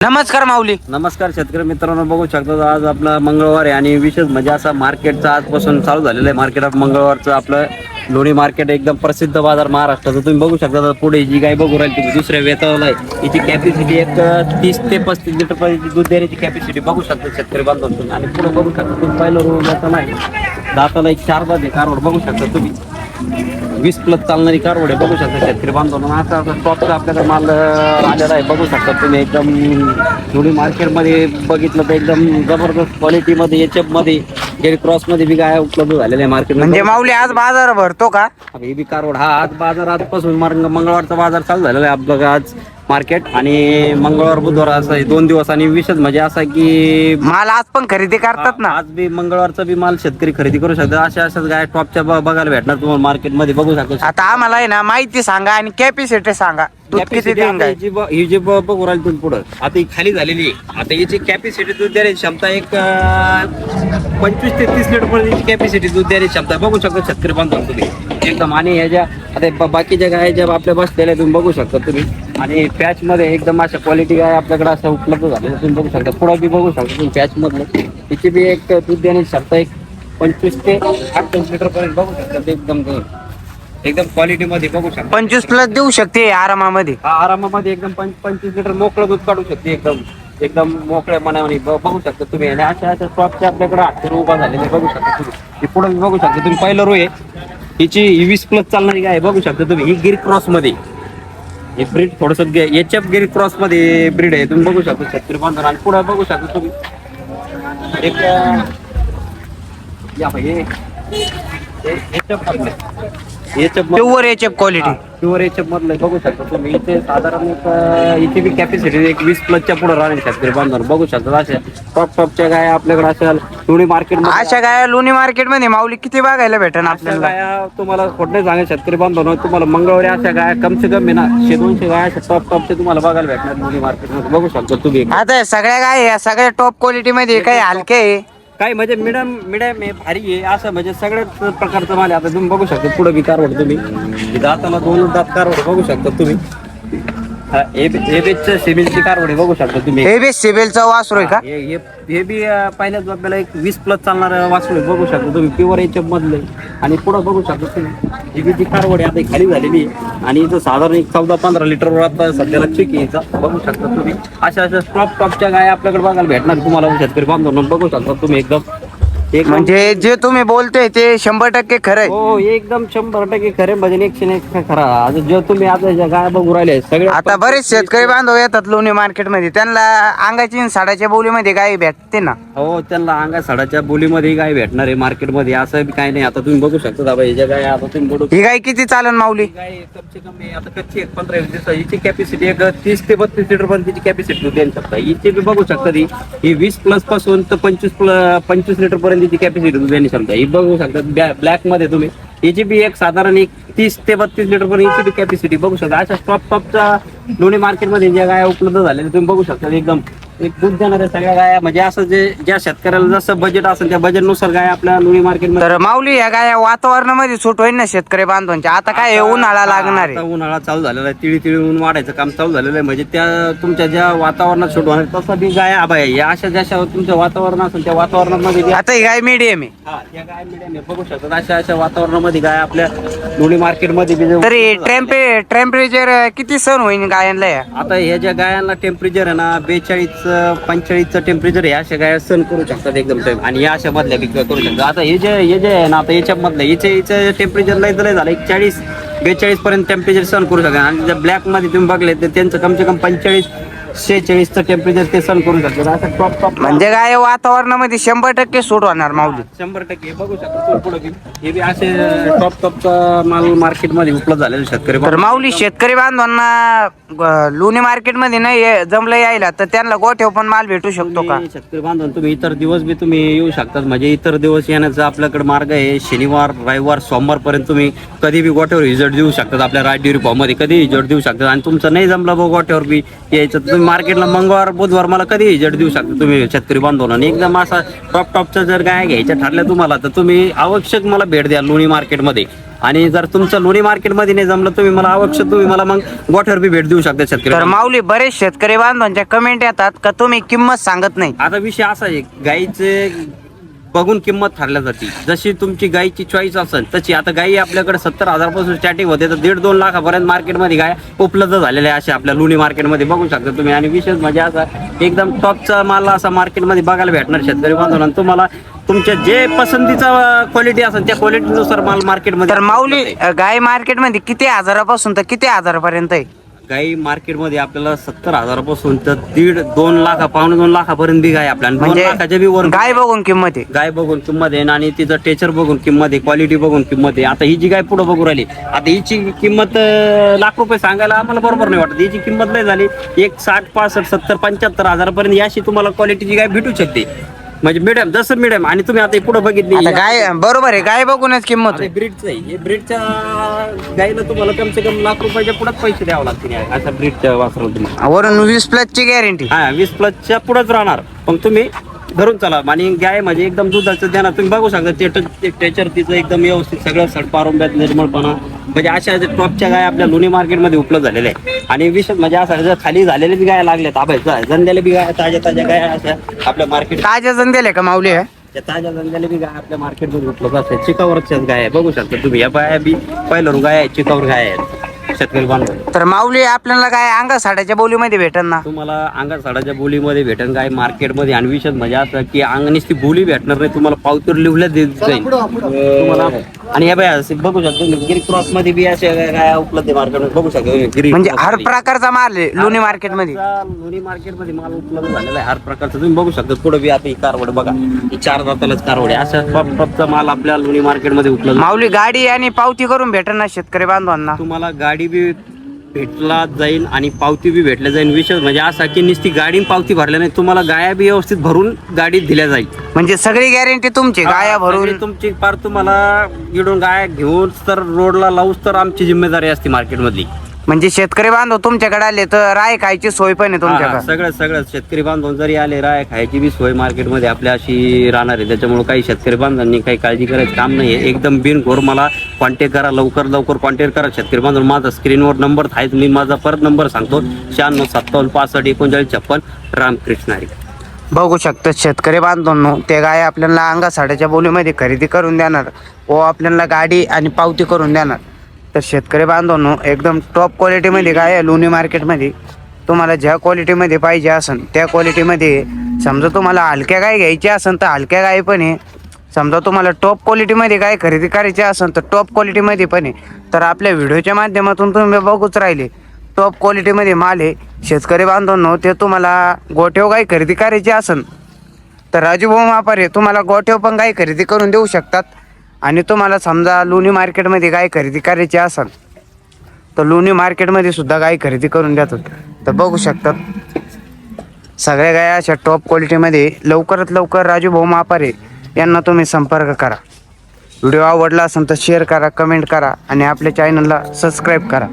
नमस्कार माऊली. नमस्कार शेतकरी मित्रांनो बघू शकता आज आपला मंगळवार आहे आणि विशेष म्हणजे असा मार्केटचं आजपासून चालू झालेलं आहे. मार्केट ऑफ मंगळवारचं आपलं लोणी मार्केट एकदम प्रसिद्ध बाजार महाराष्ट्राचं. तुम्ही बघू शकता पुढे जी गाय बघू राहील तुम्ही दुसऱ्या वेतावला आहे. इथे कॅपॅसिटी एक तीस ते पस्तीस लिटर पर्यंत दूध देण्याची कॅपॅसिटी बघू शकता शेतकरी बांधवांतून आणि पुढे बघू शकता तुम्ही पहिलं रोड जाताना आहे. दाताला एक चार बाजू कारवड बघू शकता तुम्ही. वीस प्लस चालणारी कारवड आहे बघू शकता शेतकरी बांधवांना. असा असा स्टॉकचा आपल्याकडे माल आलेला आहे बघू शकता तुम्ही एकदम. थोडी मार्केटमध्ये बघितलं तर एकदम जबरदस्त क्वालिटीमध्ये एच मध्ये गेली क्रॉसमध्ये बी गाय उपलब्ध झालेल्या आहे मार्केट म्हणजे माऊली आज बाजार भरतो का? हे बी कारवड. हा आज बाजार आजपासून मंगळवारचा बाजार चालू झालेला आहे. आपलं आज मार्केट आणि मंगळवार बुधवार असं दोन दिवस आणि विशेष म्हणजे असा की माल आज पण खरेदी करतात ना? आज बी मंगळवारचा बी माल शेतकरी खरेदी करू शकतात. अशा अशाच गाय टॉपच्या ब- बघायला भेटणार तुम्हाला मार्केटमध्ये बघू शकता. आता आम्हाला आहे ना माहिती सांगा आणि कॅपॅसिटी सांगा. दूध किती Capacity देऊन आता काय ही जी ब- ही जी ब- बघू राहिली तुम्ही पुढं. आता ही खाली झालेली आहे. आता याची कॅपॅसिटी दूध देण्याची क्षमता एक अं, पंचवीस ते तीस लिटर पर्यंत कॅपॅसिटी दूध देण्याची क्षमता आहे. बघू शकता शेतकरी बांधव तुम्ही एकदम आणि ह्याच्या आता ब- बाकीच्या गाय ज्या आपल्या बसलेल्या तुम्ही बघू शकता तुम्ही. आणि पॅच मध्ये एकदम अशा क्वालिटी गाय आपल्याकडे असं उपलब्ध झालेल्या तुम्ही बघू शकता. पुढं बी बघू शकता तुम्ही पॅच मधलं. तिची बी एक दूध देण्याची क्षमता एक पंचवीस ते अठ्ठावीस लिटर पर्यंत बघू शकता ते एकदम एकदम क्वालिटी मध्ये बघू शकता. पंचवीस प्लस देऊ शकते आरामामध्ये. हा आरामामध्ये एकदम पंच पंचवीस लिटर मोकळं दूध काढू शकते एकदम. एकदम मोकळ्या मनाने ब- बघू शकता तुम्ही. आणि अशा अशा स्टॉपचे आपल्याकडे अठरा उभा झालेले बघू शकता तुम्ही. पुढे बघू शकता. तुम्ही पहिलं रो आहे. हिची वीस प्लस चालणारी गाय आहे, बघू शकता तुम्ही. ही गिर क्रॉसमध्ये. हे ब्रीड थोडस एच एफ गिरी क्रॉसमध्ये ब्रीड आहे. तुम्ही बघू शकता छत्री बांधून आणि पुढे बघू शकता तुम्ही. एक अं, या बाई, हे. H F pure H F quality pure H मधलं बघू शकता तुम्ही. इथे साधारण इथे बी कॅपॅसिटी एक वीस प्लसच्या पुढे राहणार शेतकरी बांधवर. बघू शकता अशा टॉप टॉपच्या गाय आपल्याकडे अशा दोन्ही मार्केट अशा गाया लोणी मार्केटमध्ये माऊली किती बघायला अशा आपल्याला? गाया तुम्हाला खोटणे सांगा शेतकरी बांधव तुम्हाला मंगळवारी अशा गाया कम से कम आहे ना शे दोनशे गाया अशा टॉप टॉपचे तुम्हाला बघायला भेटणार दोन्ही मार्केटमध्ये बघू शकता तुम्ही. आता सगळ्या गाय या सगळ्या टॉप क्वालिटी मध्ये काही हलके आहे? काय म्हणजे मिडम मिडम आहे भारी आहे असं म्हणजे सगळ्याच प्रकारचं माल आहे. आता तुम्ही बघू शकता पुढे बी कारवड तुम्ही. हे दाताला दोन दात कारवड बघू शकता तुम्ही. बेच सिबिलची कारवड आहे बघू शकता तुम्ही. हे बी सिबिलचा वासरू आहे का? हे हे हे बी अं, पहिल्याच आपल्याला एक वीस प्लस चालणार वाचू आहे बघू शकता तुम्ही. प्युअर एच मधले आणि पुढं बघू शकता तुम्ही. ही बी ती कारवड आहे आता ही खाली झालेली आहे. आणि इथं साधारण एक चौदा पंधरा लिटरवर आता सध्याला चिक हिचा. बघू शकता तुम्ही. अशा अशा टॉप टॉपच्या गाय आपल्याकडे बघायला भेटणार तुम्हाला. शेतकरी बांधव बघू शकता तुम्ही एकदम. एक म्हणजे जे तुम्ही बोलतोय ते शंभर टक्के खरं आहे. हो एकदम शंभर टक्के खरे भजन एकशे एक खरा. आता जे तुम्ही आता ज्या गाय बघू राहिले सगळे आता बरेच शेतकरी बांधव येतात लोणी मार्केटमध्ये त्यांना अंगाची आणि साडाच्या बोलीमध्ये गाय भेटते ना. हो त्यांना अंगा साडाच्या बोलीमध्ये गाय भेटणार आहे मार्केटमध्ये. असं बी काही नाही. आता तुम्ही बघू शकता दाबा ह्याच्या गाय आता तुम्ही बघू ही गाय किती चालन माऊली? गाय कम हे आता कच्ची एक पंधरा वीस दिवसाची. हिची कॅपॅसिटी एक तीस ते बत्तीस लिटर पर्यंत तिची कॅपॅसिटी देऊ शकता हिची बी बघू शकता ती. ही वीस प्लसपासून तर पंचवीस पंचवीस लिटर पर्यंत तिची कॅपॅसिटी देण्याची क्षमता ही बघू शकता ब्लॅकमध्ये तुम्ही. हिची बी एक साधारण एक तीस ते बत्तीस लिटर पर्यंत हिची बी कॅपॅसिटी बघू शकता. अशा टॉप टॉपच्या दोन्ही मार्केटमध्ये ज्या गाया उपलब्ध झाले तुम्ही बघू शकता एकदम एक दूध देणाऱ्या सगळ्या गाया. म्हणजे असं जे ज्या शेतकऱ्याला जसं बजेट असेल त्या बजेटनुसार गाय आपल्या लोणी मार्केटमध्ये तर माऊली या गाय वातावरणामध्ये सूट होईल ना शेतकरी बांधवांच्या? आता काय हे उन्हाळा लागणार आता आहे उन्हाळा चालू झालेला आहे. तिळी तिळी ऊन वाढायचं काम चालू झालेलं आहे. म्हणजे त्या तुमच्या ज्या वातावरणात छोट होणार तसं बी गाय आबा आहे. या अशा जशा तुमच्या वातावरण असेल त्या वातावरणामध्ये बी- आता ही गाय मीडियम आहे. हा, या गाय medium आहे. बघू शकतात अशा अशा वातावरणामध्ये गाय आपल्या लोणी मार्केटमध्ये बी जे- तरी टेम्परे टेम्परेचर किती सण होईल गायांना या? आता ह्या ज्या गायांना टेम्परेचर आहे ना बेचाळीस पंचेचाळीसचं टेम्परेचर हे अशा काय सण करू शकतात एकदम टाईम आणि या अशा मधल्या बी करू शकतात. आता हे जे हे जे आहे ना आता याच्या मधलं याच्या याचं टेम्परेचर लय तर झालं. एक चाळीस बेचाळीस पर्यंत टेम्परेचर सहन करू शकतात. आणि जर तुम्ही बघले तर त्यांचं कम से कम पंचेचाळीस शेहेचाळीसचं टेम्परेचर ते सण करू शकतात असं टॉप टॉप म्हणजे गाय वातावरणामध्ये शंभर टक्के सूट होणार माऊली. शंभर टक्के. बघू शकतो पुढे बी. हे बी असे टॉप टॉपचा माल मार्केटमध्ये उपलब्ध झालेले शेतकरी तर माऊली शेतकरी बांधवांना ग- लोणी मार्केटमध्ये नाही ये- जमलं यायला तर त्यांना गोठेव पण माल भेटू शकतो का? तुम्ही शेतकरी बांधून तुम्ही इतर दिवस बी तुम्ही येऊ शकतात. म्हणजे इतर दिवस येण्याचा आपल्याकडे मार्ग आहे. शनिवार रविवार सोमवार पर्यंत तुम्ही कधी बी गोठ्यावर रिझल्ट देऊ शकतात. आपल्या राईट डेअरी फॉर्ममध्ये कधी रिझल्ट देऊ शकतात. आणि तुमचं नाही जमलं बघ गोठ्यावर बी यायचं तर तुम्ही मार्केटला मंगळवार बुधवार मला कधी रिझल्ट देऊ शकता. तुम्ही शेतकरी बांधवांना. आणि एकदम असा टॉप टॉपच्या जर गाय घ्यायच्या ठरल्या तुम्हाला तर तुम्ही आवश्यक मला भेट द्या लोणी मार्केटमध्ये. आणि जर तुमचं लोणी मार्केटमध्ये नाही जमलं तुम्ही मला आवश्यक तुम्ही मला मग गोठ्यावर बी भेट देऊ शकता शेतकरी तर माऊली बरेच शेतकरी बांधवांच्या कमेंट येतात का तुम्ही किंमत सांगत नाही? आता विषय असा आहे गाईचे बघून किंमत ठरल्या जाते. जशी तुमची गाईची चॉईस असेल तशी. आता गाई आपल्याकडे सत्तर हजारपासून स्टार्टिंग होते तर दीड दोन लाखापर्यंत मार्केटमध्ये गाय उपलब्ध झालेल्या अशा आपल्या लोणी मार्केटमध्ये बघू शकता तुम्ही. आणि विशेष म्हणजे असा एकदम टॉपचा माल असा मार्केटमध्ये बघायला भेटणार शेतकरी बांधवांना. तुम्हाला तुमच्या जे पसंतीचा क्वालिटी असेल त्या क्वालिटीनुसार माल मार्केटमध्ये तर माऊली गाय मार्केटमध्ये किती हजारापासून तर किती हजारापर्यंत आहे? गाई मार्केटमध्ये आपल्याला सत्तर हजारापासून तर दीड दोन लाखा पावणे दोन लाखापर्यंत बी गाय आपल्या दोन म्हणजे लाखाच्या बी वर गाय बघून किंमत आहे. गाय बघून किंमत आहे आणि तिचं टेचर बघून किंमत आहे क्वालिटी बघून किंमत आहे. आता ही जी गाय पुढे बघू राहिली आता हिची किंमत अं, लाख रुपये सांगायला आम्हाला बरोबर नाही वाटत. हिची किंमत नाही झाली. एक साठ पासष्ट सत्तर पंच्याहत्तर हजारापर्यंत याशी तुम्हाला क्वालिटीची गाय भेटू शकते. म्हणजे मिडियम जसं मिडियम आणि तुम्ही आता पुढे बघितली? गाय बरोबर आहे गाय बघूनच किंमत आहे. ब्रीडचं आहे. हे ब्रीडच्या गायला तुम्हाला कम से कम लाख रुपयाच्या पुढेच पैसे द्यावे लागतील या अशा ब्रीडच्या वासराला तुम्हाला वरून वीस प्लस ची गॅरंटी हा वीस प्लसच्या पुढेच राहणार. पण तुम्ही धरून चला. आणि गाय म्हणजे एकदम दुधाचं देणार तुम्ही बघू शकता ते टेचर तिचं एकदम व्यवस्थित सगळं सडपारुंब्यात निर्मळपणा. म्हणजे अशा टॉपच्या गाय आपल्या लोणी मार्केटमध्ये उपलब्ध झालेल्या आहे आणि विशेष म्हणजे असं जर खाली झालेल्या बी गाय लागल्यात आबायचा जंद्याला बी गाय ताज्या ताज्या गाय अशा आपल्या मार्केट ताज्या जण दिले का माऊली आहे त्या ताज्या जंगली बी गाय आपल्या मार्केटमध्ये उपलब्ध असतात. चिकावरच्याच गाय आहे. बघू शकता तुम्ही या बाया बी पहिलं गाय आहे चिकावर गाय आहेत शेतकरी बांधव. तर माऊली आपल्याला काय अंगा साड्याच्या बोलीमध्ये भेटन ना? तुम्हाला अंगात साडाच्या बोलीमध्ये भेटेल काय मार्केटमध्ये आणि विशेष म्हणजे असं की अंगणीच ती बोली भेटणार नाही तुम्हाला पावतीवर लिहल्या देत जाईल तुम्हाला आणि या बाया असं बघू शकता तुम्ही गिरी क्रॉसमध्ये बी अशा गाय उपलब्ध आहे मार्केटमध्ये बघू शकता तुम्ही गिरी म्हणजे हर. प्रकारचा माल आहे लोणी मार्केटमध्ये. लोणी मार्केटमध्ये माल उपलब्ध झालेला आहे हर प्रकारचा. तुम्ही बघू शकता पुढे बी आता ही कारवड बघा ही चार दातालाच कारवड आहे. अशा टॉप टॉपचा माल आपल्या लोणी मार्केटमध्ये उपलब्ध. माऊली गाडी आणि पावती करून भेटन ना शेतकरी बांधवांना? तुम्हाला गाडी बी भेटला जाईल आणि पावती बी भेटल्या जाईल. विशेष म्हणजे असा की नुसती गाडी पावती भरल्या नाही तुम्हाला गाया बी व्यवस्थित भरून गाडीत दिल्या जाईल. म्हणजे सगळी गॅरंटी तुमची गाया भरून? तुमची पार तुम्हाला इडून गाय घेऊन तर रोडला लावूच तर आमची जिम्मेदारी असते मार्केटमधली म्हणजे शेतकरी बांधव तुमच्याकडे आले तर राय खायची सोय पण आहे हा, तुमच्याकडे. सगळं सगळं. शेतकरी बांधव जरी आले राय खायची बी सोय मार्केटमध्ये आपल्या अशी राहणार आहे. त्याच्यामुळे काही शेतकरी बांधवांनी काही काळजी करायचं काम नाही आहे एकदम बिनघोर मला कॉन्टॅक्ट करा लवकर लवकर कॉन्टॅक्ट करा. शेतकरी बांधव माझा स्क्रीनवर नंबर आहे मी माझा परत नंबर सांगतो. शहाण्णव सत्तावन्न पासष्ट एकोणचाळीस छप्पन रामकृष्ण हरी. बघू शकतो शेतकरी बांधवांनो ते गाय आपल्याला अंगा साड्याच्या बोलीमध्ये खरेदी करून देणार. व आपल्याला गाडी आणि पावती करून देणार. तर शेतकरी बांधवांनो एकदम टॉप क्वालिटीमध्ये गाय आहे? लोणी मार्केटमध्ये तुम्हाला ज्या क्वालिटीमध्ये पाहिजे असेल त्या क्वालिटीमध्ये समजा तुम्हाला हलक्या गाय घ्यायची असेल तर हलक्या गाय पण आहे. समजा तुम्हाला टॉप क्वालिटीमध्ये गाय खरेदी करायची असेल तर टॉप क्वालिटीमध्ये पण आहे. तर आपल्या व्हिडिओच्या माध्यमातून तुम्ही बघूच राहिले. टॉप क्वालिटीमध्ये माल आहे. शेतकरी बांधवांनो ते तुम्हाला गोठेव गाय खरेदी करायची असेल तर राजूभाऊ मापारे तुम्हाला गोठेव पण गाय खरेदी करून देऊ शकतात. आणि तुम्हाला समजा लोणी मार्केटमध्ये गाय खरेदी करायची असेल तर लोणी मार्केटमध्ये सुद्धा गाय खरेदी करून देतात. तर बघू शकतात. सगळ्या गाया अशा टॉप क्वालिटीमध्ये लवकरात लवकर राजू भाऊ मापारे यांना तुम्ही संपर्क करा. व्हिडिओ आवडला असेल तर शेअर करा कमेंट करा आणि आपल्या चॅनलला सबस्क्राईब करा.